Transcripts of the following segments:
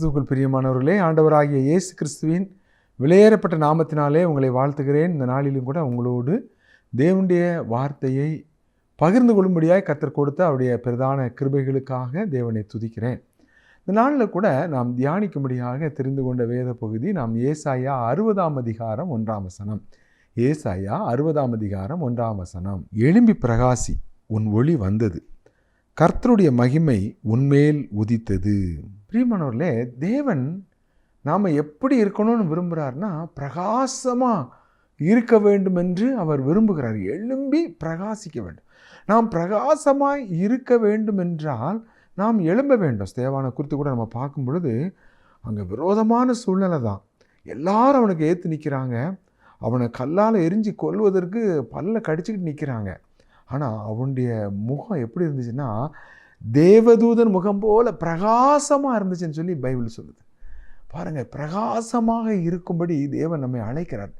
கிறிஸ்துவுக்குள் பிரியமானவர்களே ஆண்டவராகிய இயேசு கிறிஸ்துவின் விலையேறப்பட்ட நாமத்தினாலே உங்களை வாழ்த்துகிறேன். இந்த நாளிலும் கூட உங்களோடு தேவனுடைய வார்த்தையை பகிர்ந்து கொள்ளும்படியாக கத்தர் கொடுத்த அவருடைய பிரதான கிருபைகளுக்காக தேவனை துதிக்கிறேன். இந்த நாளில் கூட நாம் தியானிக்கும்படியாக தெரிந்து கொண்ட வேத பகுதி நாம் ஏசாயா அறுபதாம் அதிகாரம் ஒன்றாம் வசனம். ஏசாயா அறுபதாம் அதிகாரம் ஒன்றாம் வசனம். எழும்பி பிரகாசி உன் ஒளி வந்தது. கர்த்தருடைய மகிமை உன்மேல் உதித்தது. பிரியமானவர்களே தேவன் நாம் எப்படி இருக்கணும்னு விரும்புகிறார்னா பிரகாசமாக இருக்க வேண்டும் என்று அவர் விரும்புகிறார். எழும்பி பிரகாசிக்க வேண்டும். நாம் பிரகாசமாய் இருக்க வேண்டும் என்றால் நாம் எழும்ப வேண்டும். தேவான குறித்து கூட நம்ம பார்க்கும் பொழுது அங்கே விரோதமான சூழ்நிலை தான். எல்லாரும் அவனுக்கு ஏற்று நிற்கிறாங்க அவனை கல்லால் எரிஞ்சு கொல்வதற்கு பல்ல கடிச்சிக்கிட்டு நிற்கிறாங்க ஆனால் அவனுடைய முகம் எப்படி இருந்துச்சுன்னா தேவதூதன் முகம் போல பிரகாசமாக இருந்துச்சுன்னு சொல்லி பைபிள் சொல்லுது. பாருங்கள் பிரகாசமாக இருக்கும்படி தேவன் நம்மை அழைக்கிறார்.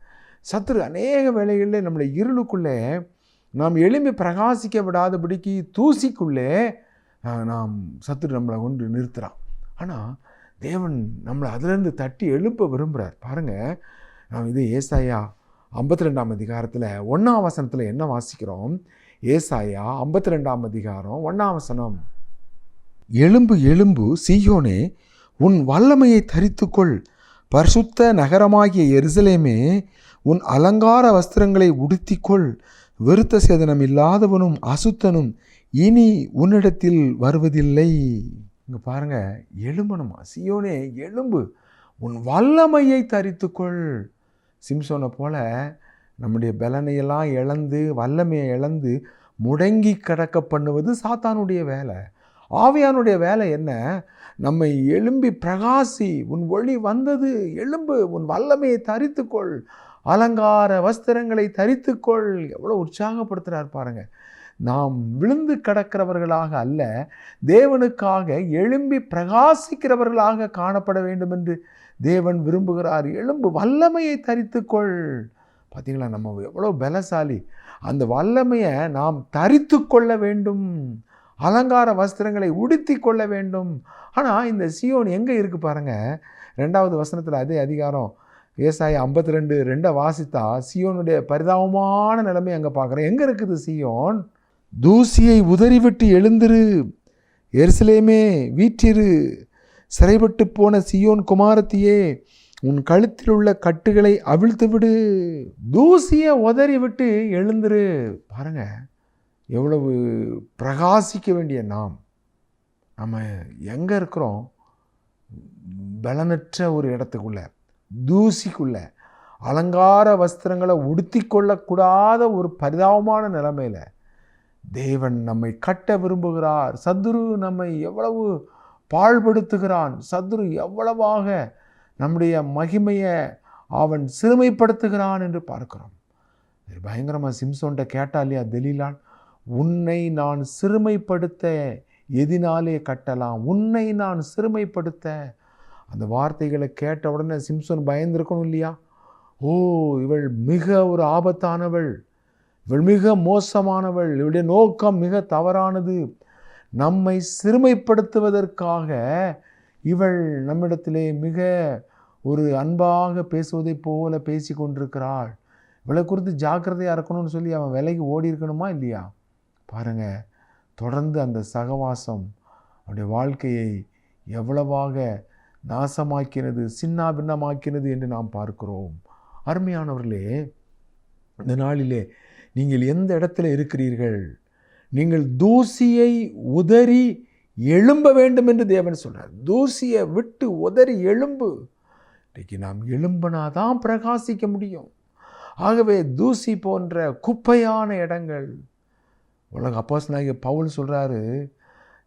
சத்துரு அநேக வேளைகளில் நம்முடைய இருளுக்குள்ளே நாம் எழும்பி பிரகாசிக்க விடாதபடிக்கு தூசிக்குள்ளே நாம் சத்துரு நம்மளை கொண்டு நிறுத்துகிறான் ஆனால் தேவன் நம்மளை அதிலிருந்து தட்டி எழுப்ப விரும்புகிறார் பாருங்கள் நாம் இது ஏசாயா ஐம்பத்தி ரெண்டாம் அதிகாரத்தில் ஒன்றாம் வசனத்தில் என்ன வாசிக்கிறோம்? ஏசாயா ஐம்பத்தி ரெண்டாம் அதிகாரம் ஒன்றாம் வசனம். எலும்பு எலும்பு சீயோனே உன் வல்லமையை தரித்துக்கொள். பரிசுத்த நகரமாகிய எருசலேமே உன் அலங்கார வஸ்திரங்களை உடுத்திக்கொள். வெறுத்த சேதனம் இல்லாதவனும் அசுத்தனும் இனி உன்னிடத்தில் வருவதில்லை. இங்கே பாருங்க எலும்பணுமா சியோனே எலும்பு உன் வல்லமையை தரித்துக்கொள். சிம்சோனை போல நம்முடைய பலனையெல்லாம் இழந்து வல்லமையை இழந்து முடங்கி கிடக்க பண்ணுவது சாத்தானுடைய வேலை. ஆவியானுடைய வேலை என்ன? நம்மை எழும்பி பிரகாசி உன் ஒளி வந்தது எழும்பு உன் வல்லமையை தரித்துக்கொள். அலங்கார வஸ்திரங்களை தரித்துக்கொள். எவ்வளோ உற்சாகப்படுத்துகிறார் பாருங்கள் நாம் விழுந்து கிடக்கிறவர்களாக அல்ல தேவனுக்காக எழும்பி பிரகாசிக்கிறவர்களாக காணப்பட வேண்டும் என்று தேவன் விரும்புகிறார். எழும்பு வல்லமையை தரித்துக்கொள். பார்த்தீங்களா நம்ம எவ்வளோ பலசாலி. அந்த வல்லமையை நாம் தரித்து கொள்ள வேண்டும். அலங்கார வஸ்திரங்களை உடுத்தி கொள்ள வேண்டும். ஆனால் இந்த சியோன் எங்கே இருக்குது பாருங்கள் ரெண்டாவது வசனத்தில் அதே அதிகாரம். விவசாயி ஐம்பத்தி ரெண்டு ரெண்டை வாசித்தா சியோனுடைய பரிதாபமான நிலைமை அங்கே பார்க்குறேன். எங்கே இருக்குது சியோன்? தூசியை உதறிவிட்டு எழுந்திரு. எருசலேமே வீற்றிரு. சிறைப்பட்டு போன சியோன் குமாரத்தியே உன் கழுத்தில் உள்ள கட்டுகளை அவிழ்த்து விடு தூசியை உதறி விட்டு எழுந்துரு. பாருங்க எவ்வளவு பிரகாசிக்க வேண்டிய நாம். நம்ம எங்கே இருக்கிறோம்? பலனற்ற ஒரு இடத்துக்குள்ள தூசிக்குள்ள அலங்கார வஸ்திரங்களை உடுத்தி கொள்ளக்கூடாத ஒரு பரிதாபமான நிலைமையில் தேவன் நம்மை கட்ட விரும்புகிறார். சத்துரு நம்மை எவ்வளவு பாழ்படுத்துகிறான். சத்துரு எவ்வளவாக நம்முடைய மகிமையை அவன் சிறுமைப்படுத்துகிறான் என்று பார்க்கிறோம். பயங்கரமாக சிம்சோன்ட்ட கேட்டா இல்லையா தெலீலான்? உன்னை நான் சிறுமைப்படுத்த எதினாலே கட்டலாம். உன்னை நான் சிறுமைப்படுத்த. அந்த வார்த்தைகளை கேட்ட உடனே சிம்சோன் பயந்துருக்கணும் இல்லையா? ஓ இவள் மிக ஒரு ஆபத்தானவள். இவள் மிக மோசமானவள். இவளுடைய நோக்கம் மிக தவறானது. நம்மை சிறுமைப்படுத்துவதற்காக இவள் நம்மிடத்திலே மிக ஒரு அன்பாக பேசுவதைப் போல பேசி கொண்டிருக்கிறாள். இவளை குறித்து ஜாக்கிரதையாக இருக்கணும்னு சொல்லி அவன் விலைக்கு ஓடி இருக்கணுமா இல்லையா? பாருங்க தொடர்ந்து அந்த சகவாசம் அவனுடைய வாழ்க்கையை எவ்வளவாக நாசமாக்கினது சின்னா பின்னமாக்கினது என்று நாம் பார்க்கிறோம். அருமையானவர்களே இந்த நாளிலே நீங்கள் எந்த இடத்துல இருக்கிறீர்கள்? நீங்கள் தூசியை உதறி எழும்ப வேண்டும் என்று தேவன் சொல்கிறார் தூசியை விட்டு உதறி எழும்பு. இன்றைக்கு நாம் எழும்பினாதான் பிரகாசிக்க முடியும். ஆகவே தூசி போன்ற குப்பையான இடங்கள் உலக அப்போஸ் நாயக பவுல் சொல்கிறாரு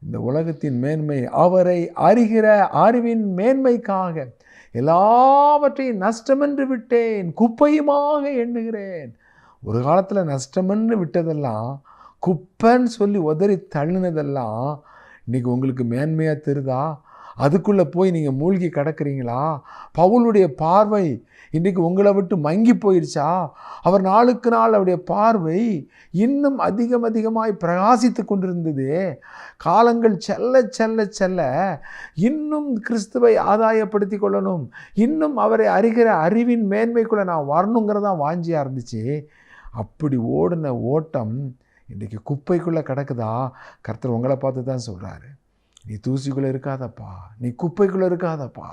இந்த உலகத்தின் மேன்மை அவரை அறிகிற அறிவின் மேன்மைக்காக எல்லாவற்றையும் நஷ்டமென்று விட்டேன் குப்பையுமாக எண்ணுகிறேன். ஒரு காலத்தில் நஷ்டமென்று விட்டதெல்லாம் குப்பைன்னு சொல்லி உதறி தள்ளினதெல்லாம் இன்றைக்கி உங்களுக்கு மேன்மையாக தெரியுதா? அதுக்குள்ளே போய் நீங்கள் மூழ்கி கிடக்குறீங்களா? பவுலுடைய பார்வை இன்றைக்கு உங்களை விட்டு மங்கி போயிடுச்சா அவர் நாளுக்கு நாள் அவருடைய பார்வை இன்னும் அதிகம் அதிகமாய் பிரகாசித்து கொண்டிருந்தது. காலங்கள் செல்ல செல்ல செல்ல இன்னும் கிறிஸ்துவை ஆதாயப்படுத்தி கொள்ளணும். இன்னும் அவரை அறிகிற அறிவின் மேன்மைக்குள்ளே நான் வரணுங்கிறதான் வாஞ்சியாக இருந்துச்சு? அப்படி ஓடின ஓட்டம் இன்றைக்கி குப்பைக்குள்ளே கிடக்குதா? கர்த்தர் உங்களை பார்த்து தான் சொல்கிறாரு நீ தூசிக்குள்ளே இருக்காதப்பா. நீ குப்பைக்குள்ளே இருக்காதப்பா.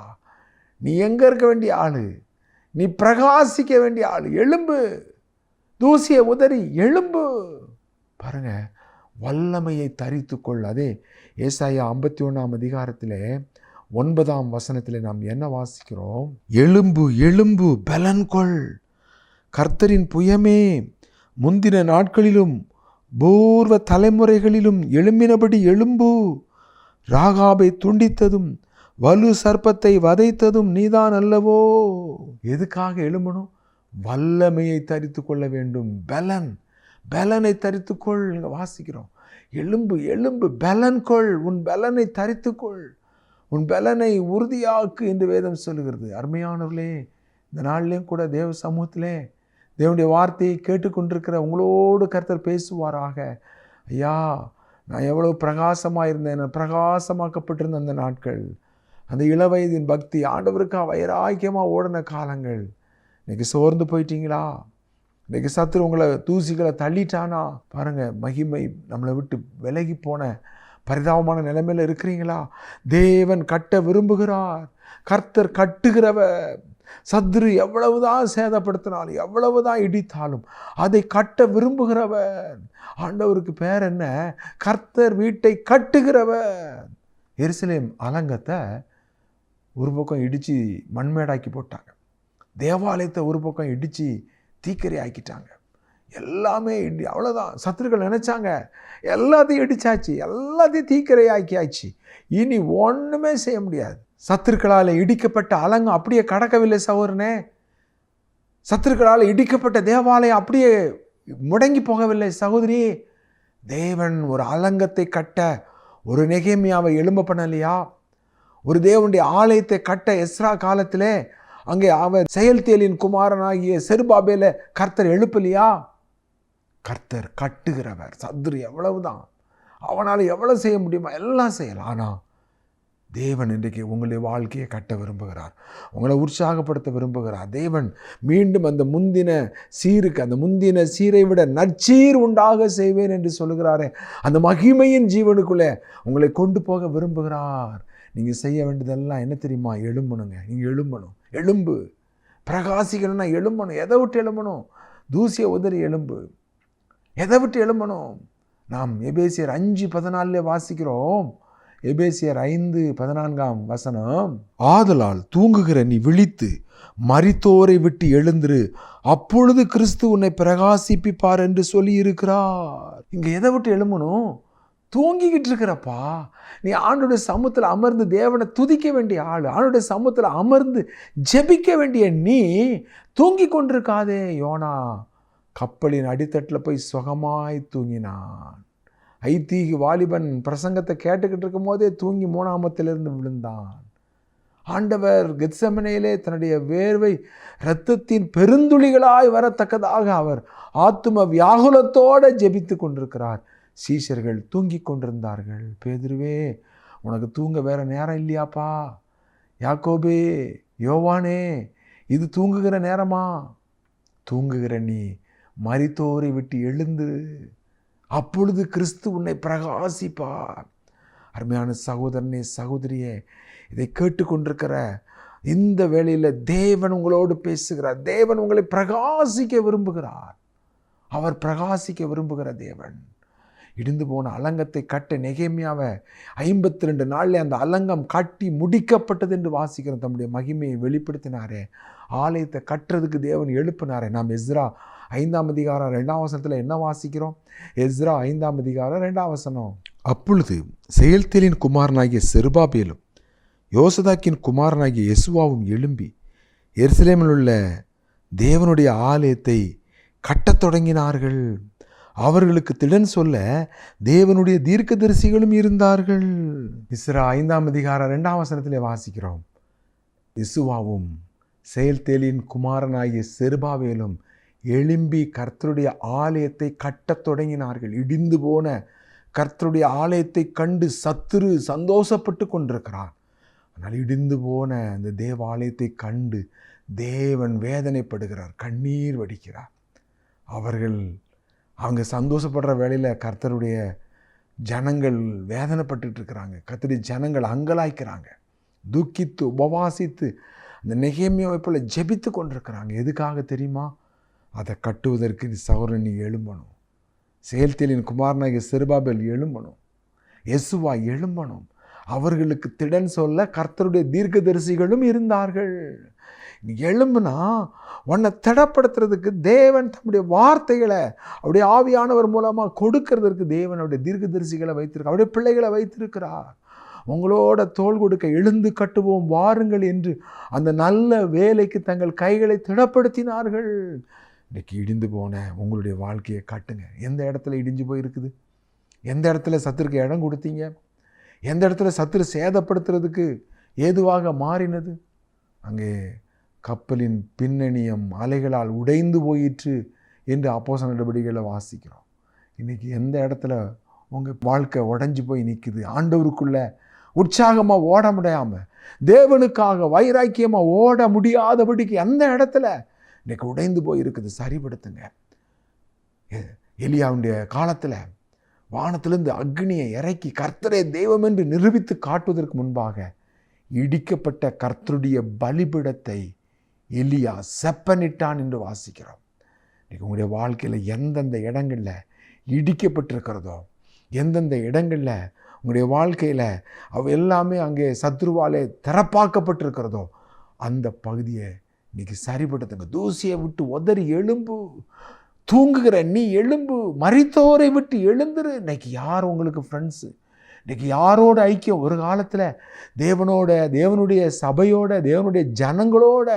நீ எங்கே இருக்க வேண்டிய ஆள்? நீ பிரகாசிக்க வேண்டிய ஆள். எலும்பு தூசியை உதறி எலும்பு பாருங்க வல்லமையை தரித்துக்கொள் அதே ஏசாயா ஐம்பத்தி ஒன்றாம் அதிகாரத்தில் ஒன்பதாம் வசனத்தில் நாம் என்ன வாசிக்கிறோம்? எலும்பு எலும்பு பலன் கொள். கர்த்தரின் புயமே முந்தின நாட்களிலும் பூர்வ தலைமுறைகளிலும் எழும்பினபடி எலும்பு ராகாபை துண்டித்ததும் வலு சர்ப்பத்தை வதைத்ததும் நீதான் அல்லவோ? எதுக்காக எழும்பணும்? வல்லமையை தரித்து கொள்ள வேண்டும். பலன் பலனை தரித்துக்கொள் இங்கே வாசிக்கிறோம். எலும்பு எலும்பு பலன் கொள். உன் பலனை தரித்துக்கொள் உன் பலனை உறுதியாக்கு என்று வேதம் சொல்லுகிறது. அருமையானவர்களே இந்த நாள்லேயும் கூட தேவ சமூகத்திலே தேவனுடைய வார்த்தையை கேட்டுக்கொண்டிருக்கிற உங்களோடு கருத்தர் பேசுவாராக. ஐயா நான் எவ்வளோ பிரகாசமாக இருந்தேன் பிரகாசமாக்கப்பட்டிருந்த அந்த நாட்கள். அந்த இளவயதின் பக்தி ஆண்டவருக்கா வைராக்கியமாக ஓடின காலங்கள். இன்னைக்கு சோர்ந்து போயிட்டீங்களா? இன்னைக்கு சத்துரு உங்களை தூசிகளை தள்ளிட்டானா? பாருங்கள் மகிமை நம்மளை விட்டு விலகி போன பரிதாபமான நிலைமையில் இருக்கிறீங்களா? தேவன் கட்ட விரும்புகிறார். கர்த்தர் கட்டுகிறவர். சத்ரு எவ்வளவுதான் சேதப்படுத்தினாலும் எவ்வளவுதான் இடித்தாலும் அதை கட்ட விரும்புகிறவன். ஆண்டவருக்கு பேர் என்ன? கர்த்தர் வீட்டை கட்டுகிறவன். எருசலேம் அலங்கத்தை ஒரு பக்கம் இடித்து மண்மேடாக்கி போட்டாங்க. தேவாலயத்தை ஒரு பக்கம் இடித்து தீக்கரை ஆக்கிட்டாங்க. எல்லாமே இடி அவ்வளோதான் சத்துருக்கள் நினச்சாங்க எல்லாத்தையும் இடிச்சாச்சு எல்லாத்தையும் தீக்கரை ஆக்கியாச்சு. இனி ஒன்றுமே செய்ய முடியாது. சத்துருக்களால் இடிக்கப்பட்ட அலங்கம் அப்படியே கடக்கவில்லை சகோதரனே. சத்துருக்களால் இடிக்கப்பட்ட தேவாலயம் அப்படியே முடங்கி போகவில்லை சகோதரி. தேவன் ஒரு அலங்கத்தை கட்ட ஒரு நெகேமியாவை எழும்ப பண்ணலையா? ஒரு தேவனுடைய ஆலயத்தை கட்ட எஸ்ரா காலத்திலே அங்கே அவன் செயல்தேலின் குமாரனாகிய செருபாபேல கர்த்தர் எழுப்பலையா? கர்த்தர் கட்டுகிறவர். சத்ரு எவ்வளவுதான். அவனால் எவ்வளவு செய்ய முடியுமா எல்லாம் செய்யலாம். ஆனால் தேவன் இன்றைக்கு உங்களுடைய வாழ்க்கையை கட்ட விரும்புகிறார். உங்களை உற்சாகப்படுத்த விரும்புகிறார். தேவன் மீண்டும் அந்த முந்தின சீருக்கு அந்த முந்தின சீரை விட நற்சீர் உண்டாக செய்வேன் என்று சொல்லுகிறாரே. அந்த மகிமையின் ஜீவனுக்குள்ளே உங்களை கொண்டு போக விரும்புகிறார். நீங்கள் செய்ய வேண்டியதெல்லாம் என்ன தெரியுமா? எழும்பணுங்க. நீங்கள் எழும்பணும். எலும்பு பிரகாசிக்கணும்னா எழும்பணும். எதை விட்டு எழும்பணும்? தூசியை உதறி எலும்பு எதை விட்டு எழும்பணும்? நாம் எபேசியர் அஞ்சு பதினாலே வாசிக்கிறோம். எபேசியர் ஐந்து பதினான்காம் வசனம் ஆதலால் தூங்குகிற நீ விழித்து மரித்தோரை விட்டு எழுந்திரு. அப்பொழுது கிறிஸ்து உன்னை பிரகாசிப்பிப்பார் என்று சொல்லி இருக்கிறார் இங்க எதை விட்டு எழும்பணும்? தூங்கிக்கிட்டு இருக்கிறப்பா. நீ ஆண்டுடைய சமூகத்தில் அமர்ந்து தேவனை துதிக்க வேண்டிய ஆள் ஆண்டுடைய சமூகத்தில் அமர்ந்து ஜெபிக்க வேண்டிய நீ தூங்கி கொண்டிருக்காதே யோனா. கப்பலின் அடித்தட்டில் போய் சுகமாய் தூங்கினான். ஐத்தீகி வாலிபன் பிரசங்கத்தை கேட்டுக்கிட்டு இருக்கும் போதே தூங்கி மூணாமத்திலிருந்து விழுந்தான். ஆண்டவர் கெத்சமனையிலே தன்னுடைய வேர்வை இரத்தத்தின் பெருந்துளிகளாய் வரத்தக்கதாக அவர் ஆத்தும வியாகுலத்தோடு ஜெபித்து கொண்டிருக்கிறார். சீஷர்கள் தூங்கி கொண்டிருந்தார்கள். பேதுருவே உனக்கு தூங்க வேற நேரம் இல்லையாப்பா? யாக்கோபே யோவானே இது தூங்குகிற நேரமா? தூங்குகிற நீ மரித்தோரை விட்டு எழுந்து அப்பொழுது கிறிஸ்து உன்னை பிரகாசிப்பார். அருமையான சகோதரனே சகோதரியே இதை கேட்டுக்கொண்டிருக்கிற இந்த வேளையில் தேவன் உங்களோடு பேசுகிறார். தேவன் உங்களை பிரகாசிக்க விரும்புகிறார். அவர் பிரகாசிக்க விரும்புகிற தேவன். இடிந்து போன அலங்கத்தை கட்ட நெகேமியாவை ஐம்பத்தி ரெண்டு நாளில் அந்த அலங்கம் கட்டி முடிக்கப்பட்டது என்று வாசிக்கிறோம் தம்முடைய மகிமையை வெளிப்படுத்தினாரே. ஆலயத்தை கட்டுறதுக்கு தேவன் எழுப்பினாரே. நாம் எஸ்ரா ஐந்தாம் அதிகாரம் ரெண்டாம் வசனத்தில் என்ன வாசிக்கிறோம்? எஸ்ரா ஐந்தாம் அதிகாரம் ரெண்டாம் வசனம். அப்பொழுது செயல்தேலின் குமாரனாகிய செருபாபேலும் யோசதாக்கின் குமாரனாகிய யெசுவாவும் எழும்பி எருசலேமில் உள்ள தேவனுடைய ஆலயத்தை கட்டத் தொடங்கினார்கள். அவர்களுக்கு திடன் சொல்ல தேவனுடைய தீர்க்கதரிசிகளும் இருந்தார்கள். இஸ்ரா ஐந்தாம் அதிகாரம் ரெண்டாம் வசனத்திலே வாசிக்கிறோம். இசுவாவும் செயல்தேலின் குமாரனாகிய செருபாவேலும் எழும்பி கர்த்தருடைய ஆலயத்தை கட்டத் தொடங்கினார்கள். இடிந்து போன கர்த்தருடைய ஆலயத்தை கண்டு சத்துரு சந்தோஷப்பட்டு கொண்டிருக்கிறான் ஆனால் இடிந்து போன அந்த தேவாலயத்தை கண்டு தேவன் வேதனைப்படுகிறார் கண்ணீர் வடிக்கிறார். அவர்கள் அவங்க சந்தோஷப்படுற வேலையில் கர்த்தருடைய ஜனங்கள் வேதனைப்பட்டு இருக்கிறாங்க. கர்த்தருடைய ஜனங்கள் அங்கலாய்க்கிறாங்க. துக்கித்து உபவாசித்து அந்த நெகேமியாவை போல் ஜெபித்து கொண்டிருக்கிறாங்க. எதுக்காக தெரியுமா? அதை கட்டுவதற்கு நீ சௌரன் நீ எழும்பணும். செயல்தியலின் குமாரனாகிய சிறுபாபல் எழும்பணும். எசுவா எழும்பணும். அவர்களுக்கு திடன் சொல்ல கர்த்தருடைய தீர்க்கதரிசிகளும் இருந்தார்கள். நீ எழும்புனா உன்னை திடப்படுத்துறதுக்கு தேவன் தம்முடைய வார்த்தைகளை அப்படியே ஆவியானவர் மூலமாக கொடுக்கறதற்கு தேவன் அவருடைய தீர்க்கதரிசிகளை வைத்திருக்க அவருடைய பிள்ளைகளை வைத்திருக்கிறார். உங்களோட தோல் கொடுக்க எழுந்து கட்டுவோம் வாருங்கள் என்று அந்த நல்ல வேலைக்கு தங்கள் கைகளை திடப்படுத்தினார்கள். இன்றைக்கி இடிந்து போன உங்களுடைய வாழ்க்கையை காட்டுங்க. எந்த இடத்துல இடிஞ்சு போயிருக்குது? எந்த இடத்துல சத்துருக்கு இடம் கொடுத்தீங்க? எந்த இடத்துல சத்துரு சேதப்படுத்துறதுக்கு ஏதுவாக மாறினது? அங்கே கப்பலின் பின்னணியம் அலைகளால் உடைந்து போயிற்று என்று அப்போச நடவடிக்கைகளை வாசிக்கிறோம். இன்றைக்கி எந்த இடத்துல உங்கள் வாழ்க்கை உடஞ்சி போய் நிற்குது ஆண்டவருக்குள்ளே உற்சாகமாக ஓட முடியாமல் தேவனுக்காக வைராக்கியமாக ஓட முடியாதபடிக்கு அந்த இடத்துல இன்றைக்கி உடைந்து போய் இருக்குது சரிப்படுத்துங்க எலியாவுடைய காலத்தில் வானத்திலிருந்து அக்னியை இறக்கி கர்த்தரே தெய்வம் என்று நிரூபித்து காட்டுவதற்கு முன்பாக இடிக்கப்பட்ட கர்த்தருடைய பலிபிடத்தை எலியா செப்பனிட்டான் என்று வாசிக்கிறோம். இன்றைக்கி உங்களுடைய வாழ்க்கையில் எந்தெந்த இடங்களில் இடிக்கப்பட்டிருக்கிறதோ எந்தெந்த இடங்களில் உங்களுடைய வாழ்க்கையில் அவ எல்லாமே அங்கே சத்ருவாலே திறப்பாக்கப்பட்டிருக்கிறதோ அந்த பகுதியை இன்னைக்கு சரிப்படுத்துங்க தூசியை விட்டு உதறி எலும்பு தூங்குகிற நீ எலும்பு மறித்தோரை விட்டு எழுந்துரு. இன்னைக்கு யார் உங்களுக்கு ஃப்ரெண்ட்ஸு இன்னைக்கு யாரோட ஐக்கியம்? ஒரு காலத்தில் தேவனோட தேவனுடைய சபையோட தேவனுடைய ஜனங்களோட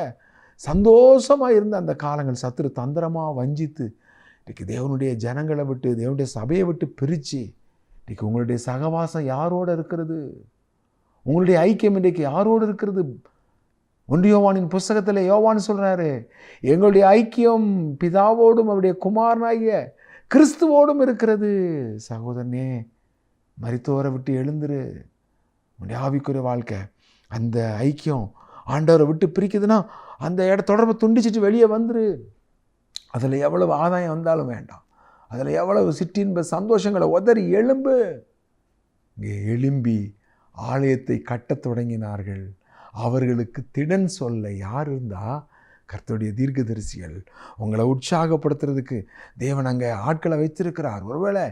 சந்தோஷமாக இருந்த அந்த காலங்கள். சத்துரு தந்திரமாக வஞ்சித்து இன்றைக்கி தேவனுடைய ஜனங்களை விட்டு தேவனுடைய சபையை விட்டு பிரித்து இன்றைக்கி உங்களுடைய சகவாசம் யாரோட இருக்கிறது? உங்களுடைய ஐக்கியம் இன்றைக்கு யாரோடு இருக்கிறது? ஒன்று யோவானின் புஸ்தகத்தில் யோவான் சொல்கிறாரு எங்களுடைய ஐக்கியம் பிதாவோடும் அவருடைய குமாரனாகிய கிறிஸ்துவோடும் இருக்கிறது. சகோதரனே மரித்தோரை விட்டு எழுந்துரு. உன்னுடைய ஆவிக்குரிய வாழ்க்கை அந்த ஐக்கியம் ஆண்டவரை விட்டு பிரிக்குதுன்னா அந்த இட தொடர்பை துண்டிச்சிட்டு வெளியே வந்துரு. அதில் எவ்வளவு ஆதாயம் வந்தாலும் வேண்டாம். அதில் எவ்வளவு சிற்றின்ப சந்தோஷங்களை உதறி எலும்பு இங்கே எலும்பி ஆலயத்தை கட்டத் தொடங்கினார்கள். அவர்களுக்கு திடன் சொல்ல யார் இருந்தா கர்த்தருடைய தீர்க்கதரிசிகள் உங்களை உற்சாகப்படுத்துறதுக்கு. தேவன் அங்கே ஆட்களை வைத்திருக்கிறார். ஒருவேளை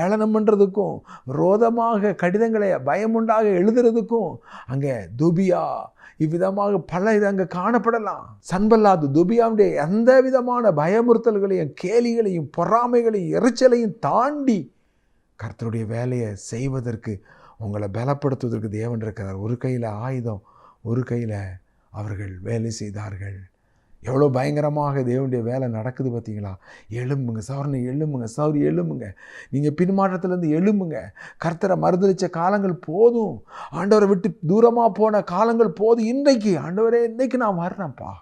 ஏளனம் பண்ணுறதுக்கும் விரோதமாக கடிதங்களை பயமுண்டாக எழுதுறதுக்கும் அங்கே துபியா இவ்விதமாக பல இது அங்கே காணப்படலாம். சன்பல்லாது துபியாவுடைய எந்த விதமான பயமுறுத்தல்களையும் கேலிகளையும் பொறாமைகளையும் எரிச்சலையும் தாண்டி கர்த்தருடைய வேலையை செய்வதற்கு உங்களை பலப்படுத்துவதற்கு தேவன் இருக்கிறார். ஒரு கையில் ஆயுதம் ஒரு கையில் அவர்கள் வேலை செய்தார்கள். எவ்வளோ பயங்கரமாக தேவனுடைய வேலை நடக்குது பார்த்தீங்களா? எழும்புங்க சவரனை எழும்புங்க சவுரி எழும்புங்க. நீங்கள் பின்மாற்றத்துலேருந்து எழும்புங்க. கர்த்தரை மறுதளித்த காலங்கள் போதும். ஆண்டவரை விட்டு தூரமாக போன காலங்கள் போதும். இன்றைக்கு ஆண்டவரே இன்றைக்கு நான் வர்றேன்ப்பா.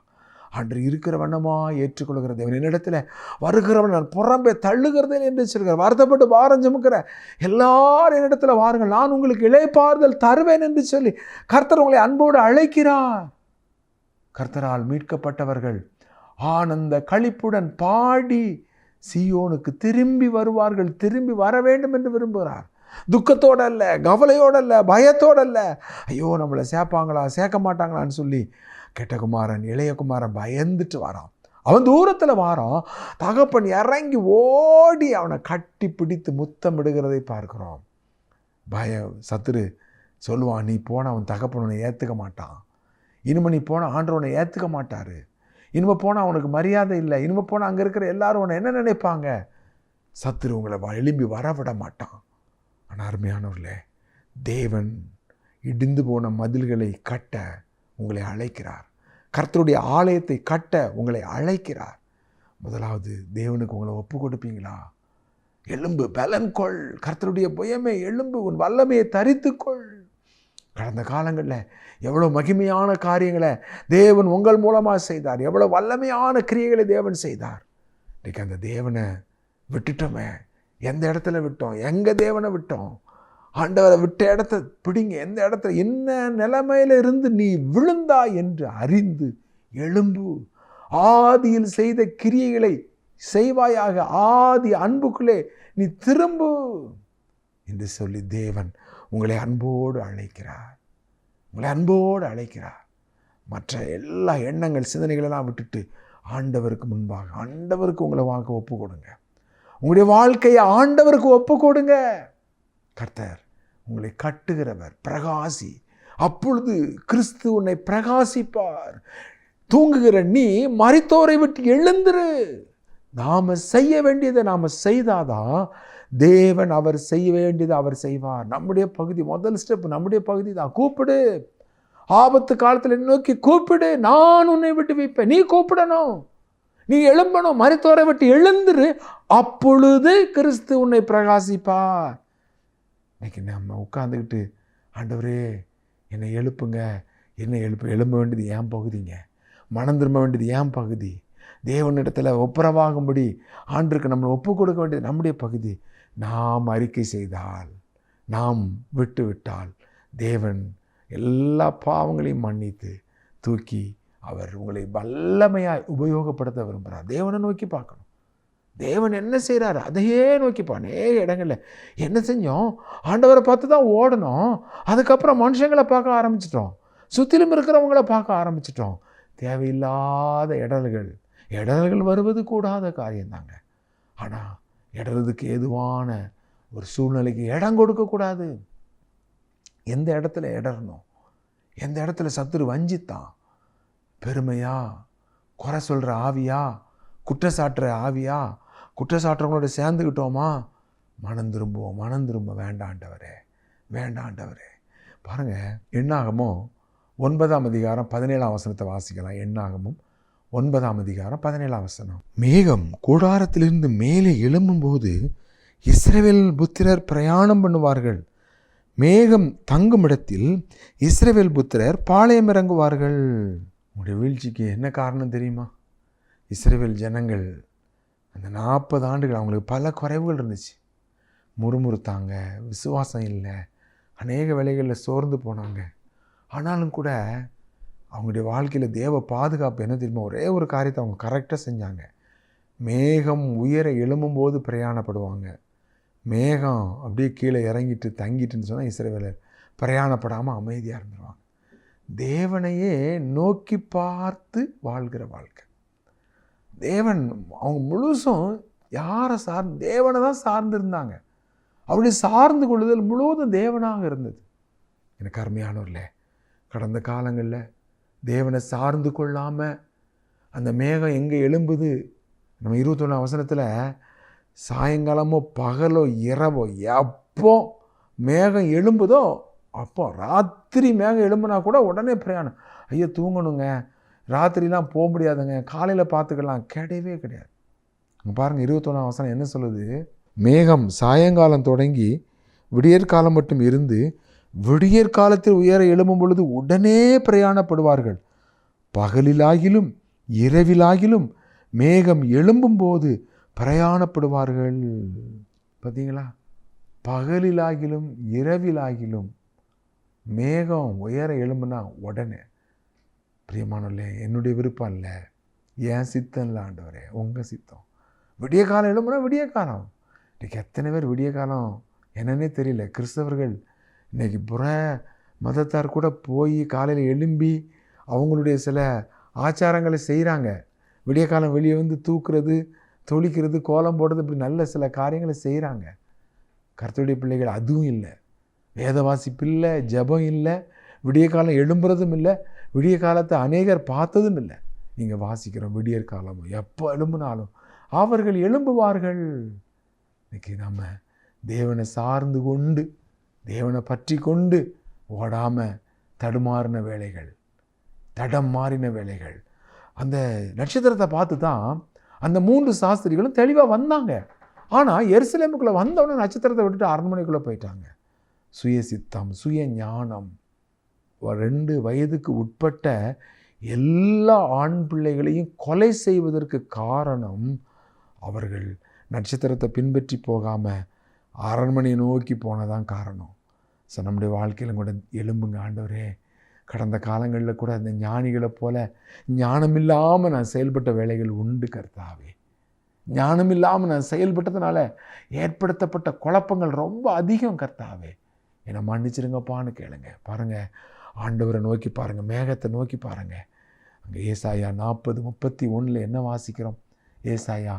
அன்று இருக்கிற வண்ணமாக ஏற்றுக்கொள்கிற தேவன். என்னிடத்தில் வருகிறவன் நான் புறம்பே தள்ளுகிறதே என்று சொல்கிறார். வருத்தப்பட்டு பாரம் சுமக்கிற எல்லாரும் என்னிடத்தில் வாருங்கள். நான் உங்களுக்கு இளைப்பாறுதல் தருவேன் என்று சொல்லி கர்த்தர் உங்களை அன்போடு அழைக்கிறார். கர்த்தரால் மீட்கப்பட்டவர்கள் ஆனந்த களிப்புடன் பாடி சியோனுக்கு திரும்பி வருவார்கள். திரும்பி வர வேண்டும் என்று விரும்புகிறார். துக்கத்தோட அல்ல கவலையோட அல்ல பயத்தோட அல்ல ஐயோ நம்மளை சேர்ப்பாங்களா சேர்க்க மாட்டாங்களான்னு சொல்லி கெட்டகுமாரன் இளையகுமாரன் பயந்துட்டு வரான். அவன் தூரத்தில் வாரான். தகப்பன் இறங்கி ஓடி அவனை கட்டி பிடித்து முத்தமிடுகிறதை பார்க்குறோம். பயம் சத்துரு சொல்லுவான் நீ போன அவன் தகப்பன் உன்னை ஏற்றுக்க மாட்டான். இனிமே நீ போனால் ஆண்டவனை ஏற்றுக்க மாட்டார். இனிமே போனால் அவனுக்கு மரியாதை இல்லை. இனிமே போனால் அங்கே இருக்கிற எல்லாரும் உன்னை என்ன நினைப்பாங்க? சத்துரு உங்களை வ- எழும்பி வரவிட மாட்டான். ஆனால் அருமையானவர்களே தேவன் இடிந்து போன மதில்களை கட்ட உங்களை அழைக்கிறார். கர்த்தருடைய ஆலயத்தை கட்ட உங்களை அழைக்கிறார். முதலாவது தேவனுக்கு உங்களை ஒப்பு கொடுப்பீங்களா? எலும்பு பலன் கொள். கர்த்தருடைய புயமே எலும்பு உன் வல்லமையை தரித்துக்கொள் கடந்த காலங்களில் எவ்வளோ மகிமையான காரியங்களை தேவன் உங்கள் மூலமாக செய்தார். எவ்வளோ வல்லமையான கிரியைகளை தேவன் செய்தார். இன்றைக்கி அந்த தேவனை விட்டுட்டோமே. எந்த இடத்துல விட்டோம்? எங்கே தேவனை விட்டோம்? ஆண்டவரை விட்ட இடத்த பிடிங்க. எந்த இடத்துல? என்ன நிலைமையில இருந்து நீ விழுந்தா என்று அறிந்து எழும்பு. ஆதியில் செய்த கிரியைகளை செய்வாயாக. ஆதி அன்புக்குள்ளே நீ திரும்பு என்று சொல்லி தேவன் உங்களை அன்போடு அழைக்கிறார். உங்களை அன்போடு அழைக்கிறார். மற்ற எல்லா எண்ணங்கள் சிந்தனைகளெல்லாம் விட்டுட்டு ஆண்டவருக்கு முன்பாக ஆண்டவருக்கு உங்களை வாங்க ஒப்பு கொடுங்க. உங்களுடைய வாழ்க்கையை ஆண்டவருக்கு ஒப்பு கொடுங்க. கர்த்தர் உங்களை கட்டுகிறவர் பிரகாசி. அப்பொழுது கிறிஸ்து உன்னை பிரகாசிப்பார். தூங்குகிற நீ மறித்தோரை விட்டு எழுந்துரு. நாம செய்ய வேண்டியதை நாம் செய்தாதான் தேவன் அவர் செய்ய வேண்டியதை அவர் செய்வார். நம்முடைய பகுதி முதல் ஸ்டெப் நம்முடைய பகுதி தான். கூப்பிடு. ஆபத்து காலத்தில் நோக்கி கூப்பிடு. நான் உன்னை விட்டு வைப்பேன் நீ கூப்பிடணும். நீ எழும்பணும். மருத்துவரை விட்டு எழுந்துரு. அப்பொழுது கிறிஸ்து உன்னை பிரகாசிப்பார். இன்னைக்கு நம்ம உட்காந்துக்கிட்டு ஆண்டவரே என்னை எழுப்புங்க. என்னை எழுப்பு எழும்ப வேண்டியது ஏன் பகுதிங்க. மனம் திரும்ப வேண்டியது ஏன் பகுதி. தேவனிடத்தில் ஒப்புரவாகும்படி ஆண்டுக்கு நம்மளை ஒப்பு கொடுக்க வேண்டியது நம்முடைய பகுதி. நாம் அறிக்கை செய்தால் நாம் விட்டு விட்டால் தேவன் எல்லா பாவங்களையும் மன்னித்து தூக்கி அவர் உங்களை வல்லமையாக உபயோகப்படுத்த விரும்புகிறார். தேவனை நோக்கி பார்க்கணும். தேவன் என்ன செய்கிறாரு அதையே நோக்கிப்பா அநேக இடங்களில். என்ன செஞ்சோம்? ஆண்டவரை பார்த்து தான் ஓடணும். அதுக்கப்புறம் மனுஷங்களை பார்க்க ஆரம்பிச்சிட்டோம். சுற்றிலும் இருக்கிறவங்கள பார்க்க ஆரம்பிச்சிட்டோம். தேவையில்லாத இடல்கள் இடல்கள் வருவது கூடாத காரியம்தாங்க ஆனால் இடறதுக்கு ஏதுவான ஒரு சூழ்நிலைக்கு இடம் கொடுக்கக்கூடாது எந்த இடத்துல இடறணும்? எந்த இடத்துல சத்துரு வஞ்சித்தான்? பெருமையா? குறை சொல்கிற ஆவியா? குற்றச்சாட்டுற ஆவியா? குற்றச்சாட்டுறவங்களோட சேர்ந்துக்கிட்டோமா? மனம் திரும்புவோம் மனம் திரும்ப வேண்டாண்டவரே வேண்டாண்டவரே. பாருங்கள் எண்ணாகமோ ஒன்பதாம் அதிகாரம் பதினேழாம் வசனத்தை வாசிக்கலாம். எண்ணாகமும் ஒன்பதாம் அதிகாரம் பதினேழாம் வசனம். மேகம் கூடாரத்திலிருந்து மேலே எழும்பும்போது இஸ்ரேவேல் புத்திரர் பிரயாணம் பண்ணுவார்கள். மேகம் தங்கும் இடத்தில் இஸ்ரவேல் புத்திரர் பாளையம் இறங்குவார்கள். உங்களுடைய வீழ்ச்சிக்கு என்ன காரணம் தெரியுமா? இஸ்ரேவேல் ஜனங்கள் அந்த நாற்பது ஆண்டுகள் அவங்களுக்கு பல குறைவுகள் இருந்துச்சு. முறுமுறுத்தாங்க விசுவாசம் இல்லை அநேக வேலைகளில் சோர்ந்து போனாங்க. ஆனாலும் கூட அவங்களுடைய வாழ்க்கையில் தேவ பாதுகாப்பு என்ன தெரியுமா? ஒரே ஒரு காரியத்தை அவங்க கரெக்டாக செஞ்சாங்க. மேகம் உயர எழும்பும்போது பிரயாணப்படுவாங்க. மேகம் அப்படியே கீழே இறங்கிட்டு தங்கிட்டுன்னு சொன்னால் இஸ்ரவேலர் பிரயாணப்படாமல் அமைதியாக இருந்துருவாங்க. தேவனையே நோக்கி பார்த்து வாழ்கிற வாழ்க்கை. தேவன் அவங்க முழுசும் யாரை சார்ந்து தேவனை தான் சார்ந்திருந்தாங்க. அப்படி சார்ந்து கொள்ளுதல் முழுவதும் தேவனாக இருந்தது. எனக்கு அருமையானவர்களே கடந்த காலங்களில் தேவனை சார்ந்து கொள்ளாமல் அந்த மேகம் எங்கே எழும்புது? நம்ம இருபத்தொன்னு அவசரத்தில் சாயங்காலமோ பகலோ இரவோ எப்போ மேகம் எழும்புதோ அப்போ ராத்திரி மேகம் எழும்புனா கூட உடனே பிரயாணம். ஐயோ தூங்கணுங்க. ராத்திரிலாம் போக முடியாதுங்க. காலையில் பார்த்துக்கலாம். கிடையவே கிடையாது. பாருங்கள் இருபத்தொன்னாம் அவசரம் என்ன சொல்லுது? மேகம் சாயங்காலம் தொடங்கி விடியற்காலம் மட்டும் இருந்து விடியற்காலத்தில் உயர எழும்பும் பொழுது உடனே பிரயாணப்படுவார்கள். பகலிலாகிலும் இரவிலாகிலும் மேகம் எழும்பும்போது பிரயாணப்படுவார்கள். பார்த்தீங்களா? பகலிலாகிலும் இரவிலாகிலும் மேகம் உயர எழும்புனா உடனே. பிரியமானவர்களே என்னுடைய விருப்பம் இல்லை ஏன் சித்தம் இல்லை ஆண்டவரே. உங்கள் சித்தம். விடிய காலம் எழும்புனா விடிய காலம். இன்றைக்கி எத்தனை பேர் விடிய காலம்? என்னன்னே தெரியல. கிறிஸ்தவர்கள் இன்றைக்கி புற மதத்தார் கூட போய் காலையில் எழும்பி அவங்களுடைய சில ஆச்சாரங்களை செய்கிறாங்க விடிய காலம் வெளியே வந்து தூக்குறது தொளிக்கிறது கோலம் போடுறது இப்படி நல்ல சில காரியங்களை செய்கிறாங்க கர்த்தருடைய பிள்ளைகள் அதுவும் இல்லை. வேத வாசிப்பு இல்லை ஜபம் இல்லை விடிய காலம் எழும்புறதும் இல்லை. விடிய காலத்தை அநேகர் பார்த்ததும் இல்லை. நீங்கள் வாசிக்கிறோம் விடியற் காலம் எப்போ எழும்புனாலும். அவர்கள் எழும்புவார்கள். இன்னைக்கு நம்ம தேவனை சார்ந்து கொண்டு தேவனை பற்றி கொண்டு ஓடாமல் தடுமாறின வேலைகள் தடம் மாறின வேலைகள். அந்த நட்சத்திரத்தை பார்த்து தான் அந்த மூன்று சாஸ்திரிகளும் தெளிவாக வந்தாங்க. ஆனால் எருசலேமுக்குள்ளே வந்தவொடனே நட்சத்திரத்தை விட்டுட்டு அரண்மனைக்குள்ளே போயிட்டாங்க. சுய சித்தம் சுய ஞானம் ரெண்டு வயதுக்கு உட்பட்ட எல்லா ஆண் பிள்ளைகளையும் கொலை செய்வதற்கு காரணம் அவர்கள். நட்சத்திரத்தை பின்பற்றி போகாமல் அரண்மனையை நோக்கி போனதான் காரணம். ஸோ நம்முடைய வாழ்க்கையிலும் கூட எலும்புங்க ஆண்டவரே. கடந்த காலங்களில் கூட அந்த ஞானிகளை போல ஞானமில்லாமல் நான் செயல்பட்ட வேலைகள் உண்டு கர்த்தாவே. ஞானம் இல்லாமல் நான் செயல்பட்டதுனால ஏற்படுத்தப்பட்ட குழப்பங்கள் ரொம்ப அதிகம் கர்த்தாவே. என்னை மன்னிச்சிருங்கப்பான்னு கேளுங்க. பாருங்கள் ஆண்டவரை நோக்கி பாருங்கள் மேகத்தை நோக்கி பாருங்கள் அங்கே ஏசாயா நாற்பது முப்பத்தி ஒன்றில் என்ன வாசிக்கிறோம்? ஏசாயா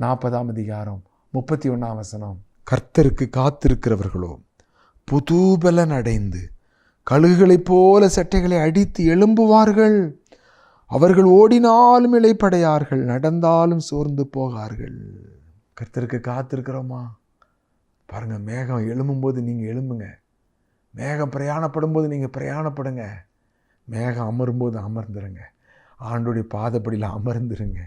நாற்பதாம் அதிகாரம் முப்பத்தி ஒன்றாம் வசனம். கர்த்தருக்கு காத்திருக்கிறவர்களோ புதூபலன் அடைந்து கழுகுகளைப் போல சட்டைகளை அடித்து எழும்புவார்கள். அவர்கள் ஓடினாலும் இலைப்படையார்கள் நடந்தாலும் சோர்ந்து போகார்கள். கர்த்தருக்கு காத்திருக்கிறோமா? பாருங்கள் மேகம் எழும்பும்போது நீங்கள் எழும்புங்க. மேகம் பிரயாணப்படும் போது நீங்கள் பிரயாணப்படுங்க. மேகம் அமரும்போது அமர்ந்துருங்க. ஆண்டுடைய பாதப்படியில் அமர்ந்துருங்க.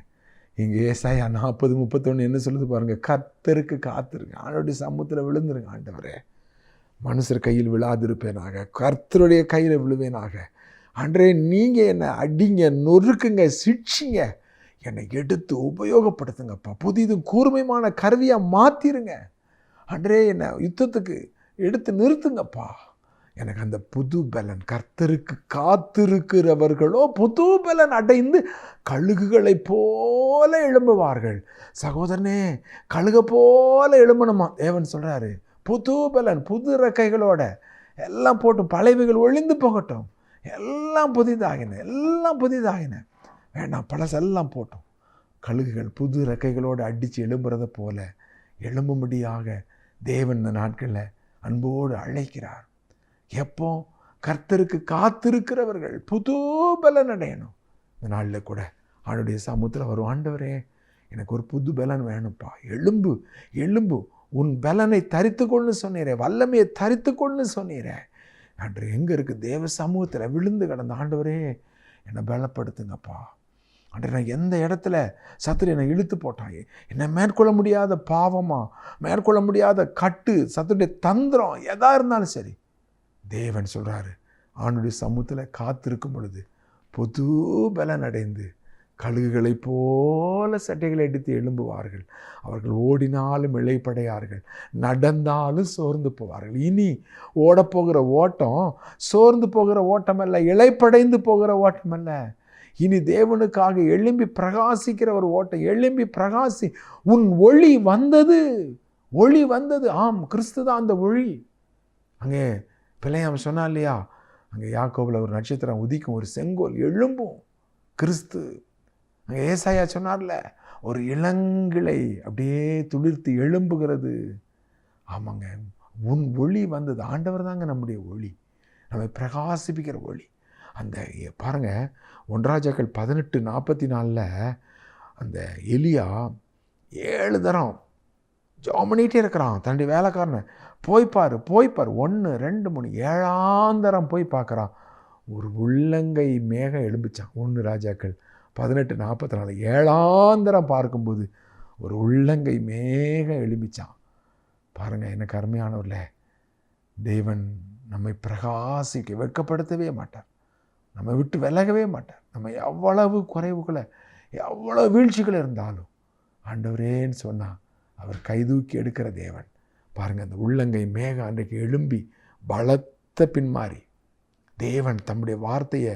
இங்கே ஏசாயா நாற்பது முப்பத்தொன்று என்ன சொல்லுது பாருங்கள் கத்தருக்கு காத்திருங்க. ஆண்டுடைய சமூகத்தில் விழுந்துருங்க ஆண்டவரே. மனுஷர் கையில் விழாதிருப்பேனாக. கர்த்தருடைய கையில் விழுவேனாக. அன்றே நீங்கள் என்னை அடிங்க நொறுக்குங்க சிட்சிங்க. என்னை எடுத்து உபயோகப்படுத்துங்கப்பா. புதிதும் கூர்மையான கருவியாக மாற்றிருங்க அன்றே என்னை யுத்தத்துக்கு எடுத்து நிறுத்துங்கப்பா. எனக்கு அந்த புது பலன் கர்த்தருக்கு காத்திருக்கிறவர்களோ புது பலன் அடைந்து கழுகுகளைப் போல எழும்புவார்கள். சகோதரனே கழுகை போல எழும்பணுமா? தேவன் சொல்கிறாரு புது பலன் புது ரெக்கைகளோட எல்லாம் போட்டும் பழைவுகள் ஒழிந்து போகட்டும். எல்லாம் புதிதாகின எல்லாம் புதிதாகின. வேண்டாம் பழசெல்லாம் போட்டோம். கழுகுகள் புது ரெக்கைகளோடு அடித்து எழும்புறதை போல எழும்பும்படியாக தேவன் இந்த நாட்களில் அன்போடு அழைக்கிறார். எப்போ கர்த்தருக்கு காத்திருக்கிறவர்கள் புது பலன் அடையணும். இந்த நாளில் கூட அவனுடைய சமூகத்தில் வரும் ஆண்டவரே எனக்கு ஒரு புது பலன் வேணும்ப்பா. எலும்பு எலும்பு உன் பலனை தரித்துக்கொள்னு சொன்னீரே. வல்லமையை தரித்துக்கொள்னு சொன்னீரே. அன்று எங்கே இருக்குது தேவ சமூகத்தில் விழுந்து கிடந்த ஆண்டவரே என்னை பலப்படுத்துங்கப்பா. அன்று நான் எந்த இடத்துல சத்துரு என்னை இழுத்து போட்டாங்க என்னை மேற்கொள்ள முடியாத பாவமாக மேற்கொள்ள முடியாத கட்டு சத்துடைய தந்திரம் எதா இருந்தாலும் சரி தேவன் சொல்கிறாரு ஆணுடைய சமூகத்தில் காத்திருக்கும் பொழுது புது பலன் அடைந்து கழுகுகளைப் போல சட்டைகளை எடுத்து எழும்புவார்கள். அவர்கள் ஓடினாலும் இழைப்படையார்கள். நடந்தாலும் சோர்ந்து போவார்கள். இனி ஓடப்போகிற ஓட்டம் சோர்ந்து போகிற ஓட்டமல்ல இழைப்படைந்து போகிற ஓட்டமல்ல. இனி தேவனுக்காக எழும்பி பிரகாசிக்கிற ஒரு ஓட்டம் எழும்பி பிரகாசி உன் ஒளி வந்தது ஒளி வந்தது. ஆம் கிறிஸ்து தான் அந்த ஒளி. அங்கே பிள்ளையாம் சொன்னா இல்லையா அங்கே யாக்கோவில் ஒரு நட்சத்திரம் உதிக்கும் ஒரு செங்கோல் எழும்பும். கிறிஸ்து. அங்கே ஏசாயா சொன்னார்ல ஒரு இளங்கிளை அப்படியே துளிர்த்து எழும்புகிறது. ஆமாங்க. உன் ஒளி வந்தது. ஆண்டவர் தாங்க நம்முடைய ஒளி. நம்மை பிரகாசிப்பிக்கிற ஒளி. அந்த பாருங்க ஒன்றாஜாக்கள் பதினெட்டு நாற்பத்தி நாலில் அந்த எலியா ஏழு தரம் ஜாம் பண்ணிகிட்டே இருக்கிறான். தன்னுடைய வேலைக்காரனை. போய்ப்பார் போய்ப்பார் ஒன்று ரெண்டு மூணு ஏழாந்தரம் போய் பார்க்குறான். ஒரு உள்ளங்கை மேகம் எழும்பிச்சான். ஒன்று ராஜாக்கள். பதினெட்டு நாற்பத்தி நாலு ஏழாந்தரம் பார்க்கும்போது ஒரு உள்ளங்கை மேகம் எழும்பிச்சான். பாருங்கள் எனக்கு அருமையானவர்ல தேவன் நம்மை பிரகாசிக்க வெட்கப்படுத்தவே மாட்டார். நம்மை விட்டு விலகவே மாட்டார். நம்ம எவ்வளவு குறைவுகளை எவ்வளோ வீழ்ச்சிகள் இருந்தாலும் ஆண்டவரேன்னு சொன்னால் அவர் கைதூக்கி எடுக்கிற தேவன். பாருங்கள் அந்த உள்ளங்கை மேகம் அன்றைக்கு எழும்பி பலத்த பின்மாறி. தேவன் தம்முடைய வார்த்தையை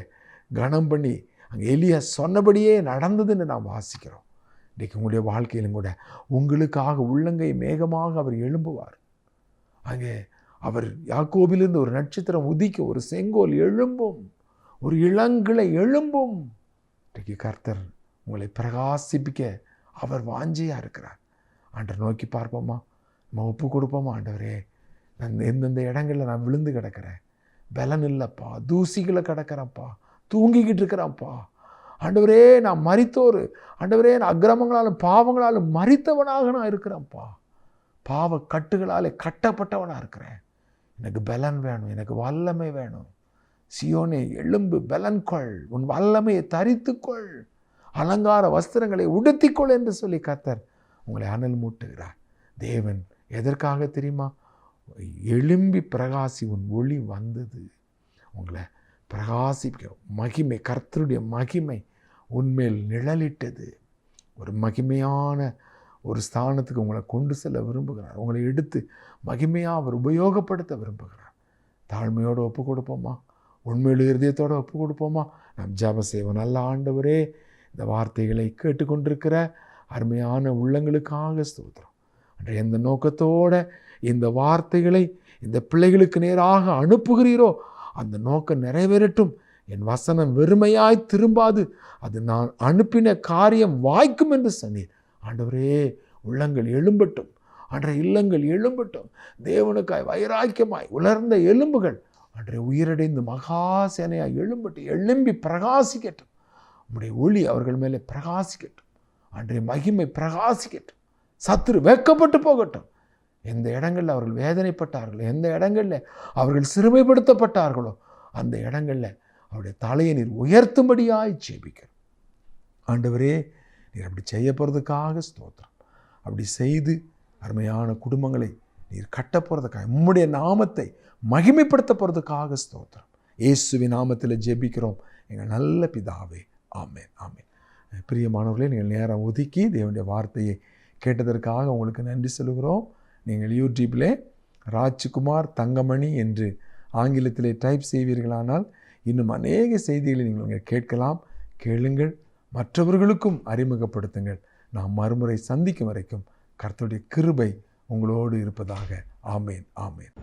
கனம் பண்ணி அங்கே எலியா சொன்னபடியே நடந்ததுன்னு நாம் வாசிக்கிறோம். இன்றைக்கு உங்களுடைய வாழ்க்கையிலும் கூட உங்களுக்காக உள்ளங்கை மேகமாக அவர் எழும்புவார். அங்கே அவர் யாக்கோபிலிருந்து ஒரு நட்சத்திரம் உதிக்க ஒரு செங்கோல் எழும்பும் ஒரு இளங்கிளை எழும்பும். இன்றைக்கு கர்த்தர் உங்களை பிரகாசிப்பிக்க அவர் வாஞ்சியாக இருக்கிறார். அன்று நோக்கி பார்ப்போமா? நம்ம ஒப்பு கொடுப்போம் ஆண்டவரே நான் எந்தெந்த இடங்களில் நான் விழுந்து கிடக்கிறேன். பலன் இல்லைப்பா. தூசிகளை கிடக்கிறேன்ப்பா. தூங்கிக்கிட்டு இருக்கிறான்ப்பா. ஆண்டவரே நான் மறித்தோர் ஆண்டவரே நான் அக்கிரமங்களாலும் பாவங்களாலும் மறித்தவனாக நான் இருக்கிறேன்ப்பா. பாவ கட்டுகளாலே கட்டப்பட்டவனாக இருக்கிறேன். எனக்கு பலன் வேணும். எனக்கு வல்லமை வேணும். சியோனே எலும்பு பலன் கொள். உன் வல்லமையை தரித்துக்கொள் அலங்கார வஸ்திரங்களை உடுத்திக்கொள் என்று சொல்லி கத்தர் உங்களை அனல் மூட்டுகிறார் தேவன் எதற்காக தெரியுமா? எழும்பி பிரகாசி உன் ஒளி வந்தது. உங்களை பிரகாசிக்க மகிமை கர்த்தருடைய மகிமை உன்மேல் நிழலிட்டது. ஒரு மகிமையான ஒரு ஸ்தானத்துக்கு உங்களை கொண்டு செல்ல விரும்புகிறார். உங்களை எடுத்து மகிமையாக அவர் உபயோகப்படுத்த விரும்புகிறார். தாழ்மையோடு ஒப்பு கொடுப்போமா? உண்மையில் இருதயத்தோடு ஒப்பு கொடுப்போமா? நம் ஜப செய்வோம் நல்ல ஆண்டவரே இந்த வார்த்தைகளை கேட்டுக்கொண்டிருக்கிற அருமையான உள்ளங்களுக்காக ஸ்தோத்திரம். எந்த நோக்கத்தோட இந்த வார்த்தைகளை இந்த பிள்ளைகளுக்கு நேராக அனுப்புகிறீரோ அந்த நோக்கம் நிறைவேறட்டும். என் வசனம் வெறுமையாய் திரும்பாது. அது நான் அனுப்பின காரியம் வாய்க்கும் என்று சொன்னீர். ஆண்டவரே உள்ளங்கள் எழும்பட்டும். அன்றைய இல்லங்கள் எழும்பட்டும். தேவனுக்காய் வைராக்கியமாய் உலர்ந்த எலும்புகள் அன்றைய உயிரடைந்து மகாசேனையாய் எழும்பட்டு எழும்பி பிரகாசிக்கட்டும். உம்முடைய ஒளி அவர்கள் மேலே பிரகாசிக்கட்டும். அன்றைய மகிமை பிரகாசிக்கட்டும். சத்துரு வெக்கப்பட்டு போகட்டும். எந்த இடங்களில் அவர்கள் வேதனைப்பட்டார்களோ எந்த இடங்களில் அவர்கள் சிறுமைப்படுத்தப்பட்டார்களோ அந்த இடங்களில் அவருடைய தலையை நீர் உயர்த்தும்படியாய் ஜெபிக்கிறோம். ஆண்டவரே நீர் அப்படி செய்ய போகிறதுக்காக ஸ்தோத்திரம். அப்படி செய்து அருமையான குடும்பங்களை நீர் கட்ட போகிறதுக்காக உம்முடைய நாமத்தை மகிமைப்படுத்த போகிறதுக்காக ஸ்தோத்திரம். இயேசுவின் நாமத்தில் ஜெபிக்கிறோம். எங்கள் நல்ல பிதாவே ஆமென் ஆமென். பிரியமானவர்களே நீங்கள் நேரம் ஒதுக்கி தேவனுடைய வார்த்தையை கேட்டதற்காக உங்களுக்கு நன்றி சொல்கிறோம் நீங்கள் யூடியூப்பில் ராஜ்குமார் தங்கமணி என்று ஆங்கிலத்திலே டைப் செய்வீர்களானால் இன்னும் அநேக செய்திகளை நீங்கள் கேட்கலாம். கேளுங்கள். மற்றவர்களுக்கும் அறிமுகப்படுத்துங்கள். நாம் மறுமுறை சந்திக்கும் வரைக்கும் கர்த்தருடைய கிருபை உங்களோடு இருப்பதாக. ஆமேன். ஆமேன்.